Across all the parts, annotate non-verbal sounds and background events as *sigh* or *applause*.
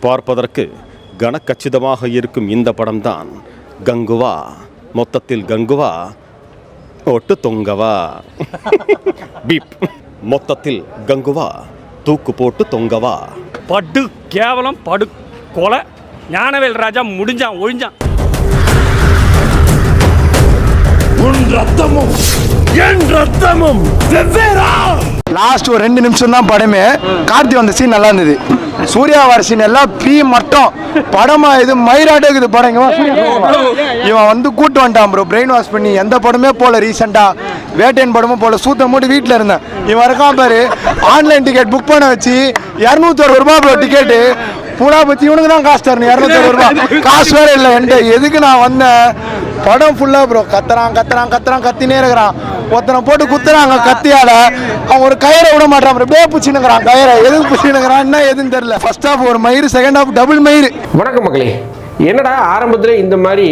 பார்ப்பதற்கு கனக்கச்சிதமாக இருக்கும் இந்த படம்தான். கங்குவா மொத்தத்தில் கங்குவா ஒட்டு தொங்கவா. *laughs* பீப். மொத்தத்தில் கங்குவா தூக்கு போட்டு தொங்கவா. படு கேவலம் படு கொலை. ஞானவேல் ராஜா முடிஞ்சான் ஒழிஞ்சான். உன் ரத்தமும் என் ரத்தமும் வெவ்வேறா லாஸ்ட் ஒரு ரெண்டு நிமிஷம் தான் படமே. கார்த்தி வந்த சீன் நல்லா இருந்தது. சூர்யா வர சீன் எல்லாம் பீ மட்டும். படமா இது மயிராட்டே இருக்குது படம் இவன். வந்து கூட்டு வந்துட்டான் ப்ரோ பிரெயின் வாஷ் பண்ணி எந்த படமே போல ரீசெண்டா வேட்டையன் படமும் போல. சூத்த மூடி வீட்டில் இருந்தேன். இவன் இருக்கான் பாரு. ஆன்லைன் டிக்கெட் புக் பண்ண வச்சு இரநூத்தி அறுபது ரூபாய் ப்ரோ டிக்கெட்டு பூரா பத்தி இவனுக்கு தான் காசு தரணும். இரநூத்தி அறுபது ரூபாய். காசு வேற இல்லை என்கிட்ட. எதுக்கு நான் வந்தேன்? படம் ஃபுல்லாக ப்ரோ கத்துறான் கத்துறான் கத்துறான் கத்தினே இருக்கிறான். ஒருத்தனை போட்டு குத்துறாங்க கத்தியால. அவன் ஒரு கயிறை விட மாட்டான் bro. அப்படியே பிடிச்சினுக்கிறான் கயிறை எதுக்கு பிடிச்சினுக்கிறான் என்ன எதுன்னு தெரியல. ஃபர்ஸ்ட் ஹாஃப் ஒரு மயிறு செகண்ட் ஹாஃப் டபுள் மயிறு. வணக்கம் மக்களே. என்னடா ஆரம்பத்தில் இந்த மாதிரி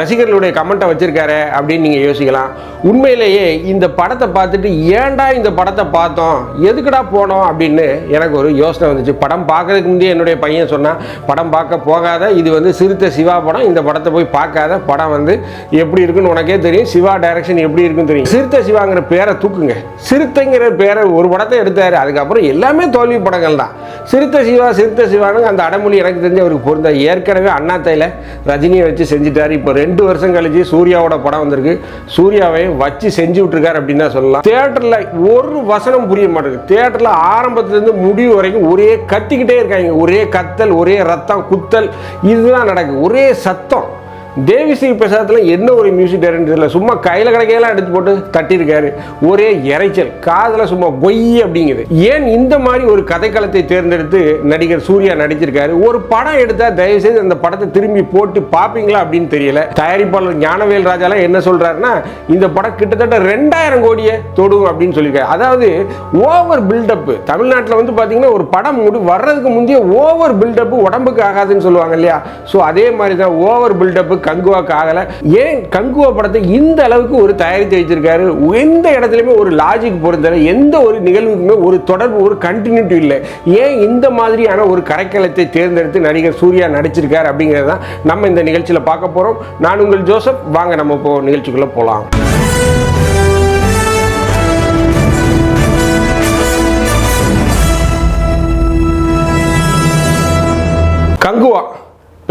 ரசிகர்களுடைய கமெண்ட்டை வச்சிருக்காரு அப்படின்னு நீங்கள் யோசிக்கலாம். உண்மையிலேயே இந்த படத்தை பார்த்துட்டு ஏன்டா இந்த படத்தை பார்த்தோம்? எதுக்குடா போனோம் அப்படின்னு எனக்கு ஒரு யோசனை வந்துச்சு. படம் பார்க்கறதுக்கு முந்தைய என்னுடைய பையன் சொன்னான் படம் பார்க்க போகாத இது வந்து சிறுத்தை சிவா படம் இந்த படத்தை போய் பார்க்காத படம் வந்து எப்படி இருக்குன்னு உனக்கே தெரியும் சிவா டைரக்ஷன் எப்படி இருக்குன்னு தெரியும். சிறுத்தை சிவாங்கிற பேரை தூக்குங்க. சிறுத்தைங்கிற பேரை ஒரு படத்தை எடுத்தார். அதுக்கப்புறம் எல்லாமே தோல்வி படங்கள் தான். சிறுத்தை சிவா சிறுத்தை சிவானுங்க அந்த அடமொழி எனக்கு தெரிஞ்ச அவருக்கு பொருந்தா ஏற்கனவே அண்ணாத்தையில் ரஜினியை வச்சு செஞ்சுட்டார். இப்போ ரெண்டு வருஷம் கழிச்சு சூர்யாவோட படம் வந்திருக்கு. சூர்யாவை வச்சு செஞ்சு விட்டுருக்காரு அப்படின்னு தான் சொல்லலாம். தியேட்டரில் ஒரு வசனம் புரிய மாட்டேங்குது. தியேட்டரில் ஆரம்பத்துலேருந்து முடிவு வரைக்கும் ஒரே கத்திக்கிட்டே இருக்காங்க. ஒரே கத்தல் ஒரே ரத்தம் குத்தல் இதுதான் நடக்குது. ஒரே சத்தம். தேவிஸ்ரீ பிரசாத்தில் என்ன ஒரு மியூசிக் டைரக்டர் இல்லை சும்மா கையில் கடைக்கையெல்லாம் எடுத்து போட்டு தட்டியிருக்காரு. ஒரே இறைச்சல். காதில் சும்மா பொய் அப்படிங்குது. ஏன் இந்த மாதிரி ஒரு கதைக்களத்தை தேர்ந்தெடுத்து நடிகர் சூர்யா நடிச்சிருக்காரு? ஒரு படம் எடுத்தால் தயவு செய்து அந்த படத்தை திரும்பி போட்டு பார்ப்பீங்களா அப்படின்னு தெரியல. தயாரிப்பாளர் ஞானவேல் ராஜாலாம் என்ன சொல்கிறாருன்னா இந்த படம் கிட்டத்தட்ட ரெண்டாயிரம் கோடியை தொடும் அப்படின்னு சொல்லியிருக்காரு. அதாவது ஓவர் பில்டப் தமிழ்நாட்டில் வந்து பார்த்தீங்கன்னா ஒரு படம் முடி வர்றதுக்கு முந்தைய ஓவர் பில்டப் உடம்புக்கு ஆகாதுன்னு சொல்லுவாங்க இல்லையா? ஸோ அதே மாதிரி தான் ஓவர் பில்டப் கங்குவாக்கு ஆகலை. ஏன் கங்குவா படத்தை இந்த அளவுக்கு ஒரு தயாரித்து வச்சிருக்காரு எந்த இடத்துலையுமே ஒரு லாஜிக் பொறுத்தவரை எந்த ஒரு நிகழ்வுக்குமே ஒரு தொடர்பு ஒரு கண்டினியூட்டி இல்லை. ஏன் இந்த மாதிரியான ஒரு கரைக்கலத்தை தேர்ந்தெடுத்து நடிகர் சூர்யா நடிச்சிருக்காரு அப்படிங்கிறது தான் நம்ம இந்த நிகழ்ச்சியில் பார்க்க போகிறோம் நான் உங்கள் ஜோசப். வாங்க நம்ம இப்போ நிகழ்ச்சிக்குள்ளே போகலாம்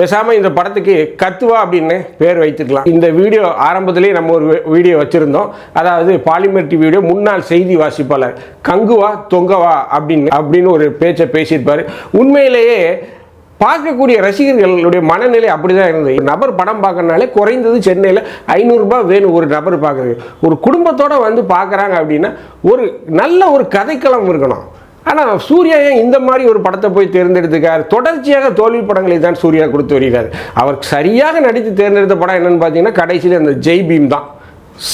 பேசாமல் இந்த படத்துக்கு கத்துவா அப்படின்னு பேர் வைத்துக்கலாம். இந்த வீடியோ ஆரம்பத்திலேயே நம்ம ஒரு வீடியோ வச்சுருந்தோம். அதாவது பாலிமர் டிவி வீடியோ முன்னாள் செய்தி வாசிப்பாளர். கங்குவா தொங்கவா அப்படின்னு அப்படின்னு ஒரு பேச்சை பேசியிருப்பார். உண்மையிலேயே பார்க்கக்கூடிய ரசிகர்களுடைய மனநிலை அப்படி தான் இருந்தது. ஒரு நபர் படம் பார்க்கறனாலே குறைந்தது சென்னையில் ஐநூறுரூபா வேணும் ஒரு நபர் பார்க்குறது ஒரு குடும்பத்தோடு வந்து பார்க்குறாங்க அப்படின்னா ஒரு நல்ல ஒரு கதைக்களம் இருக்கணும். ஆனால் சூர்யா ஏன் இந்த மாதிரி ஒரு படத்தை போய் தேர்ந்தெடுத்துக்கார் தொடர்ச்சியாக தோல்வி படங்களை தான் சூர்யா கொடுத்து வருகிறார். அவர் சரியாக நடித்து தேர்ந்தெடுத்த படம் என்னென்னு பார்த்தீங்கன்னா கடைசியில் அந்த ஜெய் பீம் தான்.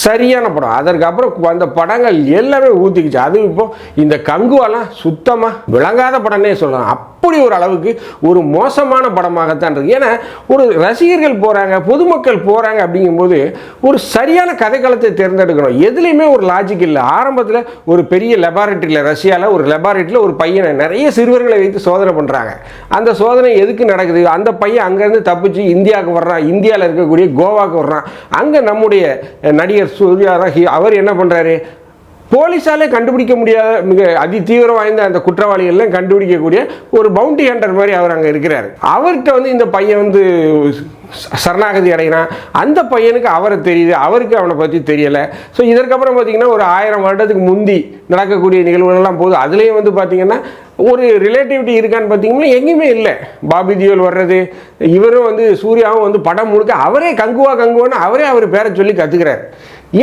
சரியான படம். அதற்கப்புறம் வந்த படங்கள் எல்லாமே ஊற்றிக்கிச்சு அது இப்போ இந்த கங்குவெல்லாம் சுத்தமாக விளங்காத படம்னே சொல்லலாம். அப்படி ஒரு அளவுக்கு ஒரு மோசமான படமாகத்தான் இருக்குது ஏன்னா ஒரு ரசிகர்கள் போகிறாங்க பொதுமக்கள் போகிறாங்க அப்படிங்கும்போது ஒரு சரியான கதைக்களத்தை தேர்ந்தெடுக்கணும். எதுலேயுமே ஒரு லாஜிக் இல்லை. ஆரம்பத்தில் ஒரு பெரிய லெபார்ட்டரியில் ரஷ்யாவில் ஒரு லெபார்ட்டரியில் ஒரு பையனை நிறைய சிறுவர்களை வைத்து சோதனை பண்ணுறாங்க அந்த சோதனை எதுக்கு நடக்குது? அந்த பையன் அங்கேருந்து தப்பிச்சு இந்தியாவுக்கு வர்றான். இந்தியாவில் இருக்கக்கூடிய கோவாக்கு வர்றான். அங்கே நம்முடைய நடிகர் சூர்யா அவர் என்ன பண்ணுறாரு போலீஸாலே கண்டுபிடிக்க முடியாத மிக அதி தீவிரம் வாய்ந்த அந்த குற்றவாளிகள்லாம் கண்டுபிடிக்கக்கூடிய ஒரு பவுண்டி ஹண்டர் மாதிரி அவர் அங்கே இருக்கிறார். அவர்கிட்ட வந்து இந்த பையன் வந்து சரணாகதி அடைகிறான். அந்த பையனுக்கு அவரை தெரியுது அவருக்கு அவனை பற்றி தெரியலை. ஸோ இதற்கப்புறம் பார்த்தீங்கன்னா ஒரு ஆயிரம் வருடத்துக்கு முந்தி நடக்கக்கூடிய நிகழ்வுகள்லாம் போகுது. அதுலேயும் வந்து பார்த்தீங்கன்னா ஒரு ரிலேட்டிவிட்டி இருக்கான்னு பார்த்தீங்கன்னா எங்கேயுமே இல்லை. பாபி தியோல் வர்றது இவரும் வந்து சூர்யாவும் வந்து படம் முழுக்க அவரே கங்குவா கங்குவான்னு அவரே அவர் பேரை சொல்லி கற்றுக்கிறார்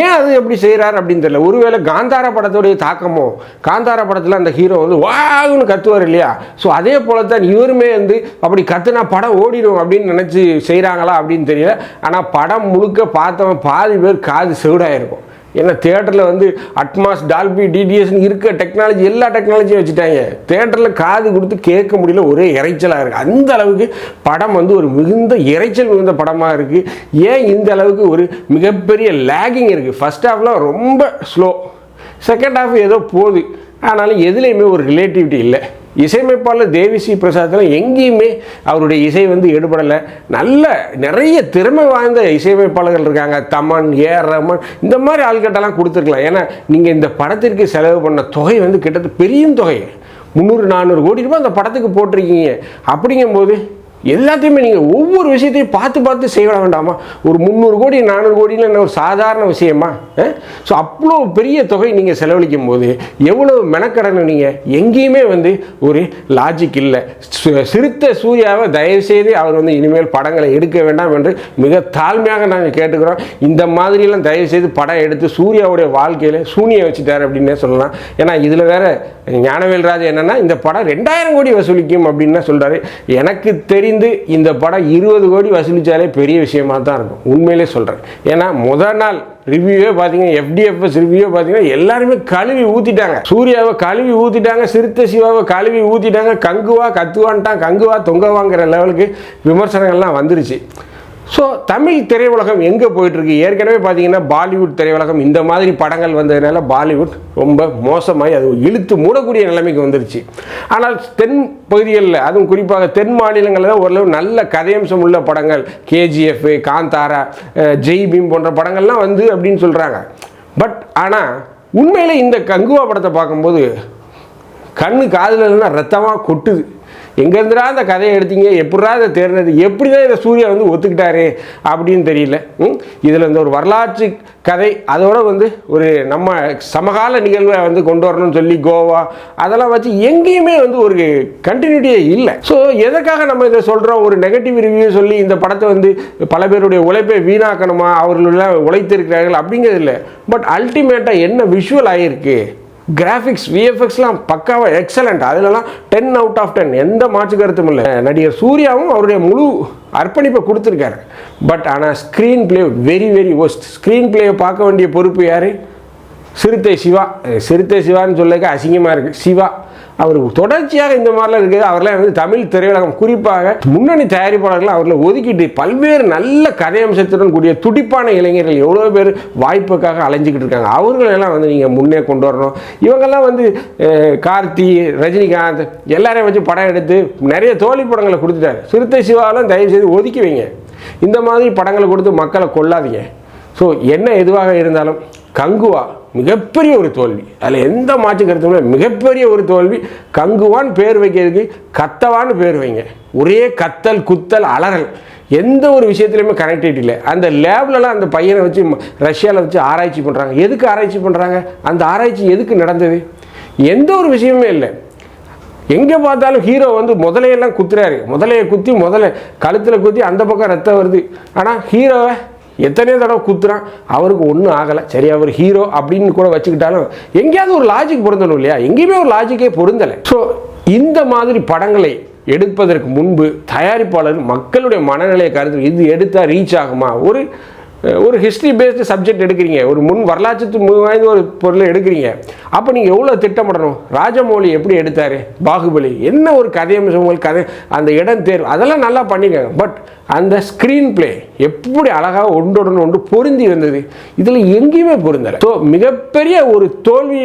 ஏன் அது எப்படி செய்கிறார் அப்படின்னு தெரியல. ஒருவேளை காந்தார படத்துடைய தாக்கமோ காந்தார படத்தில் அந்த ஹீரோ வந்து வாகுன்னு கத்துவார் இல்லையா? ஸோ அதே போல தான் இவருமே வந்து அப்படி கத்துனா படம் ஓடிடும் அப்படின்னு நினச்சி செய்கிறாங்களா அப்படின்னு தெரியல. ஆனால் படம் முழுக்க பார்த்தவன் பாதி பேர் காது செவிடாயிருக்கும். ஏன்னா தேட்டரில் வந்து அட்மாஸ் டால்பி டிடிஎஸ்னு இருக்க டெக்னாலஜி எல்லா டெக்னாலஜியும் வச்சுட்டாங்க. தேட்டரில் காது கொடுத்து கேட்க முடியல ஒரே இறைச்சலாக இருக்குது அந்த அளவுக்கு படம் வந்து ஒரு மிகுந்த இறைச்சல் மிகுந்த படமாக இருக்குது ஏன் இந்த அளவுக்கு ஒரு மிகப்பெரிய லேகிங் இருக்குது ஃபர்ஸ்ட் ஹாஃப்லாம் ரொம்ப ஸ்லோ செகண்ட் ஹாஃப் ஏதோ போகுது. ஆனாலும் எதுலேயுமே ஒரு ரிலேட்டிவிட்டி இல்லை. இசையமைப்பாளர் தேவிசி பிரசாத்தில் எங்கேயுமே அவருடைய இசை வந்து எடுபடலை. நல்ல நிறைய திறமை வாய்ந்த இசையமைப்பாளர்கள் இருக்காங்க. தமன் ஏ ரமன் இந்த மாதிரி ஆள்கிட்டலாம் கொடுத்துருக்கலாம். ஏன்னா நீங்கள் இந்த படத்திற்கு செலவு பண்ண தொகை வந்து கிட்டத்தட்ட பெரிய தொகை. முந்நூறு நானூறு கோடி ரூபாய் அந்த படத்துக்கு போட்டிருக்கீங்க. அப்படிங்கும்போது எல்லாத்தையுமே நீங்கள் ஒவ்வொரு விஷயத்தையும் பார்த்து பார்த்து செய்ய வேண்டாமா? ஒரு முந்நூறு கோடி நானூறு கோடியில் என்ன ஒரு சாதாரண விஷயமா? ஸோ அவ்வளோ பெரிய தொகை நீங்கள் செலவழிக்கும் போது எவ்வளோ மெனக்கடணும் நீங்கள் எங்கேயுமே வந்து ஒரு லாஜிக் இல்லை. சு- சூர்யாவை தயவுசெய்து அவர் வந்து இனிமேல் படங்களை எடுக்க வேண்டாம் என்று மிக தாழ்மையாக நாங்கள் கேட்டுக்கிறோம். இந்த மாதிரிலாம் தயவுசெய்து படம் எடுத்து சூர்யாவுடைய வாழ்க்கையில் சூனியை வச்சுட்டார் அப்படின்னே சொல்லலாம். ஏன்னா இதில் வேற ஞானவேல்ராஜ் என்னென்னா இந்த படம் ரெண்டாயிரம் கோடி வசூலிக்கும் அப்படின்னு சொல்கிறாரு எனக்கு தெரியும் சேர்ந்து இந்த படம் இருபது கோடி வசூலிச்சாலே பெரிய விஷயமா தான் இருக்கும். உண்மையிலே சொல்றேன். ஏன்னா முதல் நாள் ரிவ்யூவே பார்த்தீங்கன்னா எஃப்டிஎஃப்எஸ் ரிவ்யூவே பார்த்தீங்கன்னா எல்லாருமே கழுவி ஊற்றிட்டாங்க சூர்யாவை கழுவி ஊற்றிட்டாங்க சிறுத்த சிவாவை கழுவி ஊற்றிட்டாங்க கங்குவா கத்துவான்ட்டான் கங்குவா தொங்கவாங்கிற லெவலுக்கு விமர்சனங்கள்லாம் வந்துருச்சு. ஸோ தமிழ் திரையுலகம் எங்கே போயிட்டுருக்கு? ஏற்கனவே பார்த்தீங்கன்னா பாலிவுட் திரையுலகம் இந்த மாதிரி படங்கள் வந்ததுனால பாலிவுட் ரொம்ப மோசமாகி அது இழுத்து மூடக்கூடிய நிலைமைக்கு வந்துருச்சு. ஆனால் தென் பகுதிகளில் அதுவும் குறிப்பாக தென் மாநிலங்களில் தான் ஓரளவு நல்ல கதையம்சம் உள்ள படங்கள் கேஜிஎஃப் காந்தாரா ஜெய் பீம் போன்ற படங்கள்லாம் வந்து அப்படின்னு சொல்கிறாங்க பட் ஆனால் உண்மையில் இந்த கங்குவா படத்தை பார்க்கும்போது கண்ணு காதில் இல்லைன்னா ரத்தமாக கொட்டுது. எங்கேருந்துடா அந்த கதையை எடுத்தீங்க? எப்படிடா இதை தேர்ந்தது எப்படி தான் இதை சூர்யா வந்து ஒத்துக்கிட்டாரு அப்படின்னு தெரியல. ம்? இதில் இந்த ஒரு வரலாற்று கதை அதோட வந்து ஒரு நம்ம சமகால நிகழ்வை வந்து கொண்டு வரணும்னு சொல்லி கோவா அதெல்லாம் வச்சு எங்கேயுமே வந்து ஒரு கண்டினியூட்டியே இல்லை. ஸோ எதற்காக நம்ம இதை சொல்கிறோம் ஒரு நெகட்டிவ் ரிவ்யூ சொல்லி இந்த படத்தை வந்து பல பேருடைய உழைப்பை வீணாக்கணுமா? அவர்களெல்லாம் உழைத்திருக்கிறார்கள் அப்படிங்கிறது இல்லை. பட் அல்டிமேட்டாக என்ன விஷுவல் ஆகிருக்கு கிராஃபிக்ஸ் விஎஃப்எக்ஸ்லாம் பக்காவாக எக்ஸலண்ட் அதிலலாம் டென் அவுட் ஆஃப் டென் எந்த மாற்று கருத்தும் இல்லை. நடிகர் சூர்யாவும் அவருடைய முழு அர்ப்பணிப்பை கொடுத்துருக்காரு. பட் ஆனால் screen play very very worst screen பிளேயை பார்க்க வேண்டிய பொறுப்பு யார்? சிறுத்தை சிவா. சிறுத்தை சிவான்னு சொல்லக்க அசிங்கமாக இருக்குது சிவா. அவர் தொடர்ச்சியாக இந்த மாதிரிலாம் இருக்குது. அவர்லாம் வந்து தமிழ் திரையுலகம் குறிப்பாக முன்னணி தயாரிப்பாளர்கள் அவர்களை ஒதுக்கிட்டு பல்வேறு நல்ல கதையம்சத்துடன் கூடிய துடிப்பான இளைஞர்கள் எவ்வளோ பேர் வாய்ப்புக்காக அலைஞ்சிக்கிட்டு இருக்காங்க. அவர்களெல்லாம் வந்து நீங்கள் முன்னே கொண்டு வரணும். இவங்கெல்லாம் வந்து கார்த்தி ரஜினிகாந்த் எல்லாரையும் வச்சு படம் எடுத்து நிறைய தோழி படங்களை கொடுத்துட்டாரு. சிறுத்தை சிவாவெல்லாம் தயவு செய்து ஒதுக்கி வைங்க. இந்த மாதிரி படங்களை கொடுத்து மக்களை கொல்லாதீங்க ஸோ என்ன எதுவாக இருந்தாலும் கங்குவா மிகப்பெரிய ஒரு தோல்வி. அதில் எந்த மாற்று கருத்துமே மிகப்பெரிய ஒரு தோல்வி. கங்குவான் பேர் வைக்கிறதுக்கு கத்தவான்னு பேர் வைங்க. ஒரே கத்தல் குத்தல் அலறல். எந்த ஒரு விஷயத்துலையுமே கனெக்டிவிட்டி இல்லை. அந்த லேப்லலாம் அந்த பையனை வச்சு ரஷ்யாவில் வச்சு ஆராய்ச்சி பண்ணுறாங்க எதுக்கு ஆராய்ச்சி பண்ணுறாங்க அந்த ஆராய்ச்சி எதுக்கு நடந்தது? எந்த ஒரு விஷயமே இல்லை. எங்கே பார்த்தாலும் ஹீரோ வந்து முதலையெல்லாம் குத்துறாரு. முதலையை குத்தி முதல்ல கழுத்தில் குத்தி அந்த பக்கம் ரத்தம் வருது. ஆனால் ஹீரோவை எத்தனையோ தடவை குத்துறான். அவருக்கு ஒன்றும் ஆகலை. சரி அவர் ஹீரோ அப்படின்னு கூட வச்சுக்கிட்டாலும் எங்கேயாவது ஒரு லாஜிக் பொருந்தணும் இல்லையா? எங்கேயுமே ஒரு லாஜிக்கே பொருந்தலை. ஸோ இந்த மாதிரி படங்களை எடுப்பதற்கு முன்பு தயாரிப்பாளர் மக்களுடைய மனநிலையை கருத்து இது எடுத்தால் ரீச் ஆகுமா? ஒரு ஒரு ஹிஸ்ட்ரி பேஸ்டு சப்ஜெக்ட் எடுக்கிறீங்க. ஒரு முன் வரலாற்று வாய்ந்த ஒரு பொருளை எடுக்கிறீங்க. அப்போ நீங்கள் எவ்வளோ திட்டமிடணும்? ராஜமௌழி எப்படி எடுத்தார்? பாகுபலி. என்ன ஒரு கதையம்சங்கள் கதை அந்த இடம் தேர்வு. அதெல்லாம் நல்லா பண்ணிக்கோங்க. பட் அந்த ஸ்க்ரீன் பிளே எப்படி அழகாக ஒன்றுடன் ஒன்று பொருந்தி வந்தது இதில் எங்கேயுமே பொருந்தலை. ஸோ மிகப்பெரிய ஒரு தோல்வி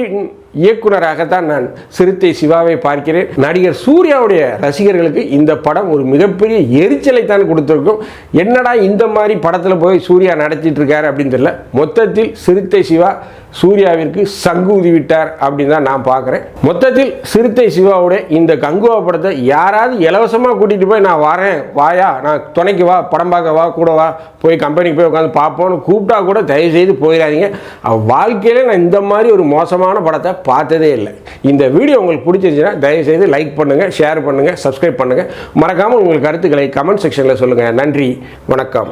இயக்குனராகத்தான் நான் சிறுத்தை சிவாவை பார்க்கிறேன். நடிகர் சூர்யாவுடைய ரசிகர்களுக்கு இந்த படம் ஒரு மிகப்பெரிய எரிச்சலை தான் கொடுத்துருக்கும். என்னடா இந்த மாதிரி படத்தில் போய் சூர்யா நடத்திட்டு இருக்காரு அப்படின்னு தெரியல. மொத்தத்தில் சிறுத்தை சிவா சூர்யாவிற்கு சங்கு ஊதி அப்படின்னு தான் நான் பார்க்குறேன். மொத்தத்தில் சிறுத்தை சிவாவுடைய இந்த கங்குவா படத்தை யாராவது இலவசமாக கூட்டிகிட்டு போய் நான் வரேன் வாயா நான் துணைக்கு வா படம் பார்க்க வா கூட வா போய் கம்பெனிக்கு போய் உட்காந்து பார்ப்போன்னு கூப்பிட்டா கூட தயவு செய்து போயிடாதீங்க. அவ வாழ்க்கையிலே நான் இந்த மாதிரி ஒரு மோசமான படத்தை பார்த்ததே இல்லை. இந்த வீடியோ உங்களுக்கு பிடிச்சிருந்துச்சுன்னா தயவு செய்து லைக் பண்ணுங்கள் ஷேர் பண்ணுங்கள் சப்ஸ்கிரைப் பண்ணுங்கள் மறக்காமல் உங்கள் கருத்துக்களை கமெண்ட் செக்ஷனில் சொல்லுங்கள் நன்றி வணக்கம்.